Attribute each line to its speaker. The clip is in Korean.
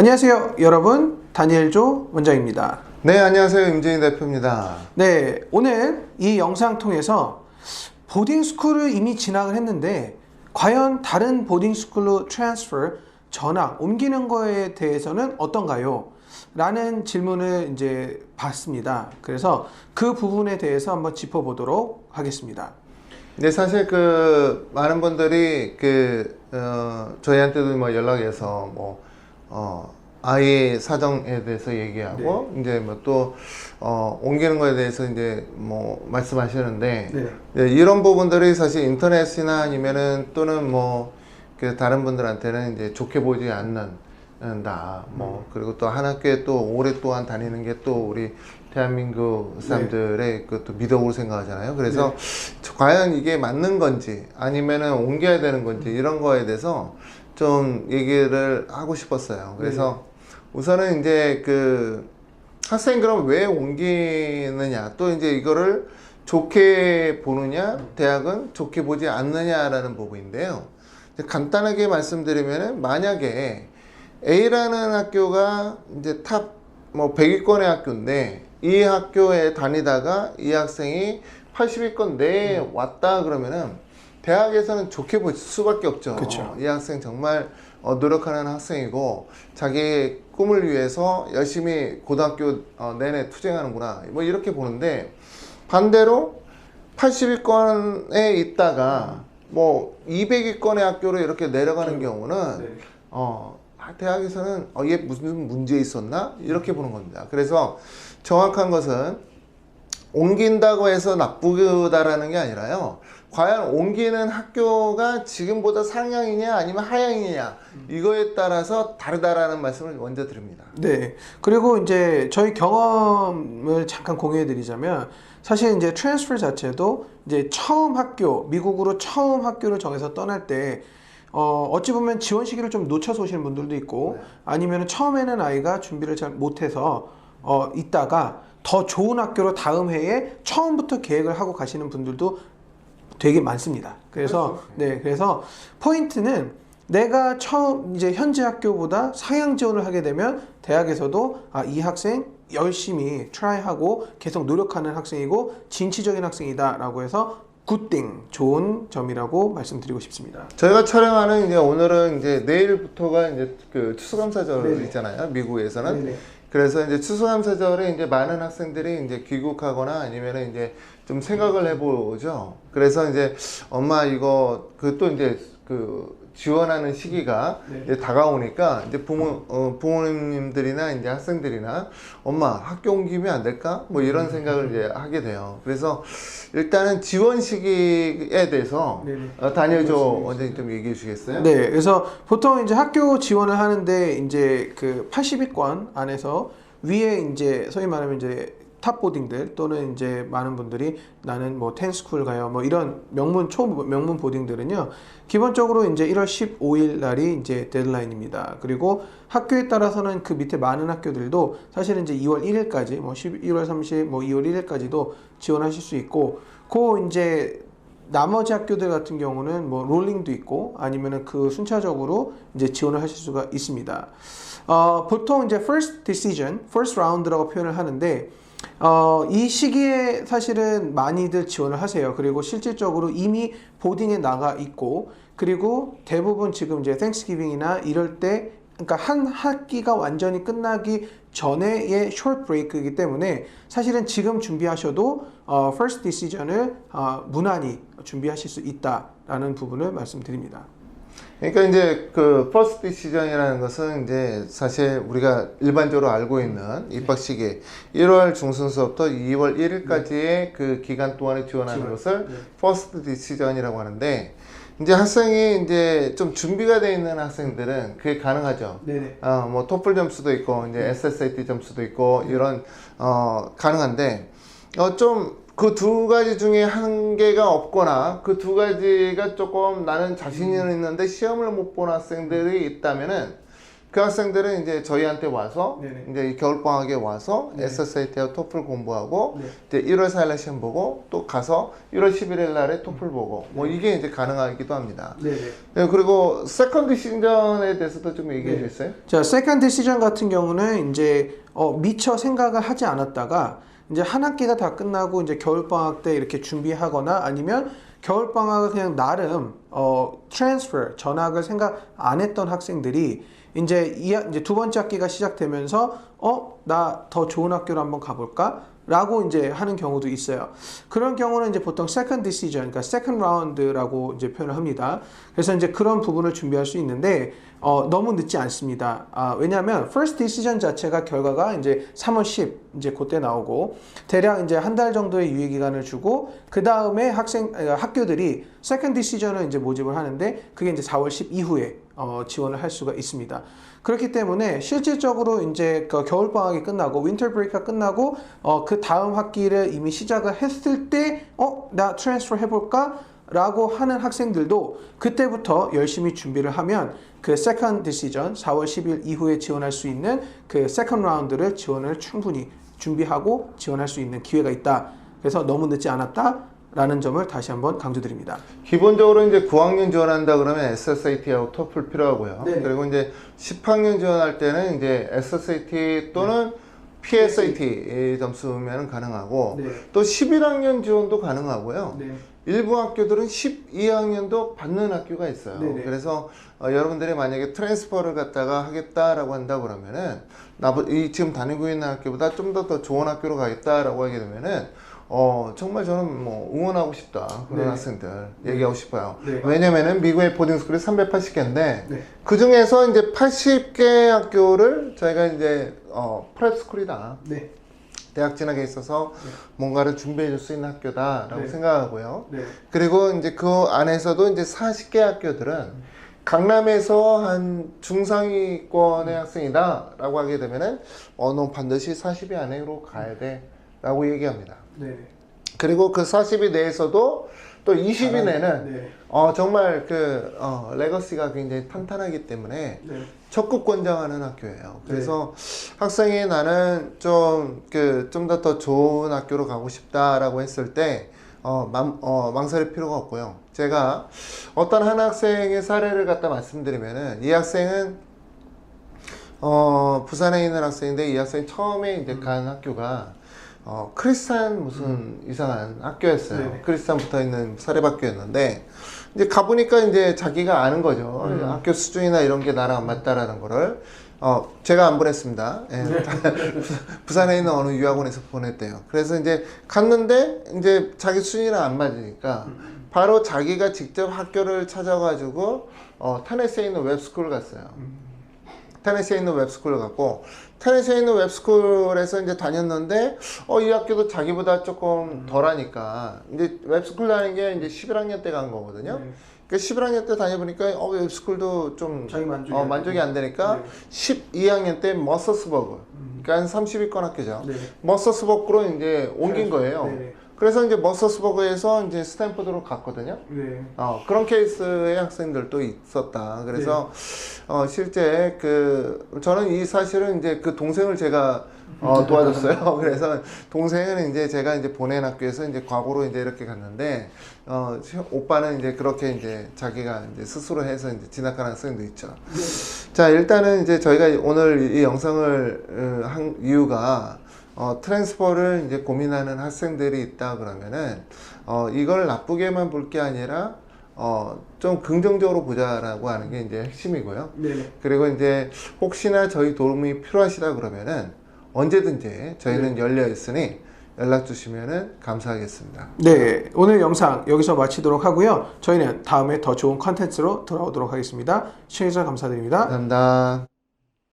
Speaker 1: 안녕하세요, 여러분. 다니엘조 원장입니다.
Speaker 2: 네, 안녕하세요. 임진희 대표입니다.
Speaker 1: 네, 오늘 이 영상 통해서 보딩 스쿨을 이미 진학을 했는데 과연 다른 보딩 스쿨로 트랜스퍼 전학 옮기는 거에 대해서는 어떤가요? 라는 질문을 이제 받습니다. 그래서 그 부분에 대해서 한번 짚어보도록 하겠습니다.
Speaker 2: 네, 사실 그 많은 분들이 그 어, 저희한테도 뭐 연락해서 뭐 어, 아이의 사정에 대해서 얘기하고 이제 뭐 또 어, 옮기는 거에 대해서 이제 뭐 말씀하시는데
Speaker 1: 네.
Speaker 2: 네, 이런 부분들이 사실 인터넷이나 아니면은 또는 뭐그 다른 분들한테는 이제 좋게 보지 않는다. 뭐 그리고 또 한 학교에 또 오랫동안 다니는 게 또 우리 대한민국 사람들의 그또 미덕으로 생각하잖아요. 그래서 저- 과연 이게 맞는 건지 아니면은 옮겨야 되는 건지 이런 거에 대해서 좀 얘기를 하고 싶었어요. 그래서 우선은 이제 그 학생 그럼 왜 옮기느냐 또 이제 이거를 좋게 보느냐 대학은 좋게 보지 않느냐라는 부분인데요. 간단하게 말씀드리면은 만약에 A라는 학교가 이제 탑 뭐 100위권의 학교인데 이 학교에 다니다가 이 학생이 80위권 내에 왔다 그러면은 대학에서는 좋게 볼 수밖에 없죠.
Speaker 1: 그쵸.
Speaker 2: 이 학생 정말 어, 노력하는 학생이고 자기의 꿈을 위해서 열심히 고등학교 어, 내내 투쟁하는구나. 뭐 이렇게 보는데 반대로 80위권에 있다가 뭐 200위권의 학교로 이렇게 내려가는 경우는 어 대학에서는 어, 얘 무슨 문제 있었나 이렇게 보는 겁니다. 그래서 정확한 것은 옮긴다고 해서 나쁘다라는 게 아니라요. 과연 옮기는 학교가 지금보다 상향이냐 아니면 하향이냐 이거에 따라서 다르다라는 말씀을 먼저 드립니다.
Speaker 1: 네. 그리고 이제 저희 경험을 잠깐 공유해 드리자면 사실 이제 트랜스퍼 자체도 이제 처음 학교, 미국으로 처음 학교를 정해서 떠날 때 어, 어찌 보면 지원 시기를 좀 놓쳐서 오시는 분들도 있고 아니면 처음에는 아이가 준비를 잘 못해서 어, 있다가 더 좋은 학교로 다음 해에 처음부터 계획을 하고 가시는 분들도 되게 많습니다. 그래서 네, 그래서 포인트는 내가 처음 이제 현재 학교보다 상향 지원을 하게 되면 대학에서도 아, 이 학생 열심히 트라이하고 계속 노력하는 학생이고 진취적인 학생이다라고 해서 굿띵 좋은 점이라고 말씀드리고 싶습니다.
Speaker 2: 저희가 촬영하는 이제 오늘은 이제 내일부터가 이제 그 추수감사절. 있잖아요. 미국에서는.
Speaker 1: 네네.
Speaker 2: 그래서 이제 추수감 사절에 이제 많은 학생들이 이제 귀국하거나 아니면은 이제 좀 생각을 해보죠. 그래서 이제 엄마 이거 그 또 이제 그 지원하는 시기가
Speaker 1: 네.
Speaker 2: 이제 다가오니까 이제 부모 어, 부모님들이나 이제 학생들이나 엄마 학교 옮기면 안 될까? 뭐 이런
Speaker 1: 음.
Speaker 2: 생각을 이제 하게 돼요. 그래서 일단은 지원 시기에 대해서
Speaker 1: 네네.
Speaker 2: 어, 다니엘조 원장님 좀 얘기해 주시겠어요?
Speaker 1: 네, 그래서 보통 이제 학교 지원을 하는데 이제 그 80위권 안에서 위에 이제 소위 말하면 이제 탑보딩들 또는 이제 많은 분들이 나는 뭐 텐스쿨 가요 뭐 이런 명문 초 명문 보딩들은요 기본적으로 이제 1월 15일 날이 이제 데드라인입니다. 그리고 학교에 따라서는 그 밑에 많은 학교들도 사실은 이제 2월 1일까지 뭐 11월 30, 뭐 2월 1일까지도 지원하실 수 있고 그 이제 나머지 학교들 같은 경우는 뭐 롤링도 있고 아니면은 그 순차적으로 이제 지원을 하실 수가 있습니다. 어, 보통 이제 first decision, first round라고 표현을 하는데 어, 이 시기에 사실은 많이들 지원을 하세요. 그리고 실질적으로 이미 보딩에 나가 있고 그리고 대부분 지금 이제 땡스기빙이나 이럴 때 그러니까 한 학기가 완전히 끝나기 전에의 숏 브레이크이기 때문에 사실은 지금 준비하셔도 어, first decision을 어, 무난히 준비하실 수 있다라는 부분을 말씀드립니다.
Speaker 2: 그러니까 이제 그 퍼스트 디시전이라는 것은 이제 사실 우리가 일반적으로 알고 있는 입학 시기 1월 중순 수업부터 2월 1일까지의 그 기간 동안에 지원하는
Speaker 1: 지원.
Speaker 2: 것을
Speaker 1: 네.
Speaker 2: 퍼스트 디시전이라고 하는데 이제 학생이 이제 좀 준비가 되어 있는 학생들은 그게 가능하죠.
Speaker 1: 네네.
Speaker 2: 어, 뭐 토플 점수도 있고 이제 SSAT 점수도 있고 이런 어 가능한데 어좀 그 두 가지 중에 한 개가 없거나 그 두 가지가 조금 나는 자신이 있는데 시험을 못 본 학생들이 있다면은 그 학생들은 이제 저희한테 와서
Speaker 1: 네네.
Speaker 2: 이제 이 겨울 방학에 와서
Speaker 1: 네.
Speaker 2: SSAT하고 토플 공부하고
Speaker 1: 네.
Speaker 2: 이제 1월 4일날 시험 보고 또 가서 1월 11일 날에 토플 보고 뭐 이게 이제 가능하기도 합니다.
Speaker 1: 네네.
Speaker 2: 네, 그리고 세컨드 시즌에 대해서도 좀 얘기해
Speaker 1: 네.
Speaker 2: 주겠어요?
Speaker 1: 자, 세컨드 시즌 같은 경우는 이제 어, 미처 생각을 하지 않았다가 이제 한 학기가 다 끝나고 이제 겨울 방학 때 이렇게 준비하거나 아니면 겨울 방학을 그냥 나름 어 트랜스퍼 전학을 생각 안 했던 학생들이 이제 이 학- 이제 두 번째 학기가 시작되면서 어 나 더 좋은 학교로 한번 가볼까? 라고 이제 하는 경우도 있어요. 그런 경우는 이제 보통 second decision, 그러니까 second round라고 이제 표현을 합니다. 그래서 이제 그런 부분을 준비할 수 있는데 어, 너무 늦지 않습니다. 아, 왜냐하면 first decision 자체가 결과가 이제 3월 10 이제 그때 나오고 대략 이제 한 달 정도의 유예 기간을 주고 그 다음에 학생 아, 학교들이 second decision을 이제 모집을 하는데 그게 이제 4월 10 이후에 어, 지원을 할 수가 있습니다. 그렇기 때문에 실질적으로 이제 그 겨울 방학이 끝나고 윈터 브레이크가 끝나고 어, 그 다음 학기를 이미 시작을 했을 때 어, 나 트랜스퍼 해볼까? 라고 하는 학생들도 그때부터 열심히 준비를 하면 그 세컨드 디시전 4월 10일 이후에 지원할 수 있는 그 세컨드 라운드를 지원을 충분히 준비하고 지원할 수 있는 기회가 있다. 그래서 너무 늦지 않았다 라는 점을 다시 한번 강조드립니다.
Speaker 2: 기본적으로 이제 9학년 지원한다 그러면 SSAT하고 토플 필요하고요.
Speaker 1: 네.
Speaker 2: 그리고 이제 10학년 지원할 때는 이제 SSAT 또는 PSAT 점수면 가능하고
Speaker 1: 네.
Speaker 2: 또 11학년 지원도 가능하고요.
Speaker 1: 네.
Speaker 2: 일부 학교들은 12학년도 받는 학교가 있어요.
Speaker 1: 네네.
Speaker 2: 그래서 어, 여러분들이 만약에 트랜스퍼를 갖다가 하겠다라고 한다 그러면은 나보 이 지금 다니고 있는 학교보다 좀더더 좋은 학교로 가겠다라고 하게 되면은 어 정말 저는 뭐 응원하고 싶다 그런
Speaker 1: 네.
Speaker 2: 학생들 얘기하고 싶어요.
Speaker 1: 네.
Speaker 2: 왜냐면은 미국의 보딩 스쿨이 380개인데
Speaker 1: 네.
Speaker 2: 그 중에서 이제 80개 학교를 저희가 이제 어 프랩 스쿨이다.
Speaker 1: 네.
Speaker 2: 대학 진학에 있어서 뭔가를 준비해 줄 수 있는 학교다라고
Speaker 1: 네.
Speaker 2: 생각하고요.
Speaker 1: 네.
Speaker 2: 그리고 이제 그 안에서도 이제 40개 학교들은 강남에서 한 중상위권의 학생이다라고 하게 되면은 어, 너 반드시 40위 안으로 가야 돼라고 얘기합니다.
Speaker 1: 네.
Speaker 2: 그리고 그 40위 내에서도 또 20위 내는
Speaker 1: 네.
Speaker 2: 어, 정말 그 어, 레거시가 굉장히 탄탄하기 때문에
Speaker 1: 네.
Speaker 2: 적극 권장하는 학교예요. 그래서 학생이 나는 좀 그 좀 더 더 좋은 학교로 가고 싶다라고 했을 때 어, 망, 어, 망설일 필요가 없고요. 제가 어떤 한 학생의 사례를 갖다 말씀드리면은 이 학생은 어, 부산에 있는 학생인데 이 학생이 처음에 이제 간 학교가 어, 크리스찬 무슨 이상한 학교였어요.
Speaker 1: 네네.
Speaker 2: 크리스찬 붙어 있는 사립학교였는데 이제 가보니까 이제 자기가 아는 거죠.
Speaker 1: 음.
Speaker 2: 학교 수준이나 이런 게 나랑 안 맞다라는 거를 어, 제가 안 보냈습니다. 예. 부산에 있는 어느 유학원에서 보냈대요. 그래서 이제 갔는데 이제 자기 수준이랑 안 맞으니까 바로 자기가 직접 학교를 찾아가지고 어, 테네시에 있는 웹스쿨을 갔어요. 테네시에 있는 웹스쿨을 갔고 테네시에 있는 웹스쿨에서 이제 다녔는데 어 이 학교도 자기보다 조금 덜하니까 이제 웹스쿨 다니는 게 이제 11학년 때 간 거거든요.
Speaker 1: 네.
Speaker 2: 그 11학년 때 다녀보니까 어 웹스쿨도 좀
Speaker 1: 자기 만족이
Speaker 2: 어,
Speaker 1: 안
Speaker 2: 만족이. 안 되니까
Speaker 1: 네.
Speaker 2: 12학년 때 머서스버그 그러니까 한 30위권 학교죠.
Speaker 1: 네.
Speaker 2: 머서스버그로 이제 옮긴 거예요.
Speaker 1: 네.
Speaker 2: 그래서 이제 머서스버그에서 이제 스탠퍼드로 갔거든요.
Speaker 1: 네.
Speaker 2: 어, 그런 케이스의 학생들도 있었다. 그래서
Speaker 1: 네.
Speaker 2: 어, 실제 그 저는 이 사실은 이제 그 동생을 제가 어, 도와줬어요. 그래서 동생은 이제 제가 이제 보낸 학교에서 이제 과거로 이제 이렇게 갔는데 어, 시- 오빠는 이제 그렇게 이제 자기가 이제 스스로 해서 이제 진학하는 학생도 있죠. 자 일단은 이제 저희가 오늘 이 영상을 어, 한 이유가 어, 트랜스퍼를 이제 고민하는 학생들이 있다 그러면은 어, 이걸 나쁘게만 볼 게 아니라 어, 좀 긍정적으로 보자라고 하는 게 이제 핵심이고요.
Speaker 1: 네.
Speaker 2: 그리고 이제 혹시나 저희 도움이 필요하시다 그러면은 언제든지 저희는 열려 있으니 연락 주시면은 감사하겠습니다.
Speaker 1: 네, 오늘 영상 여기서 마치도록 하고요. 저희는 다음에 더 좋은 컨텐츠로 돌아오도록 하겠습니다. 시청해주셔서 감사드립니다.
Speaker 2: 감사합니다.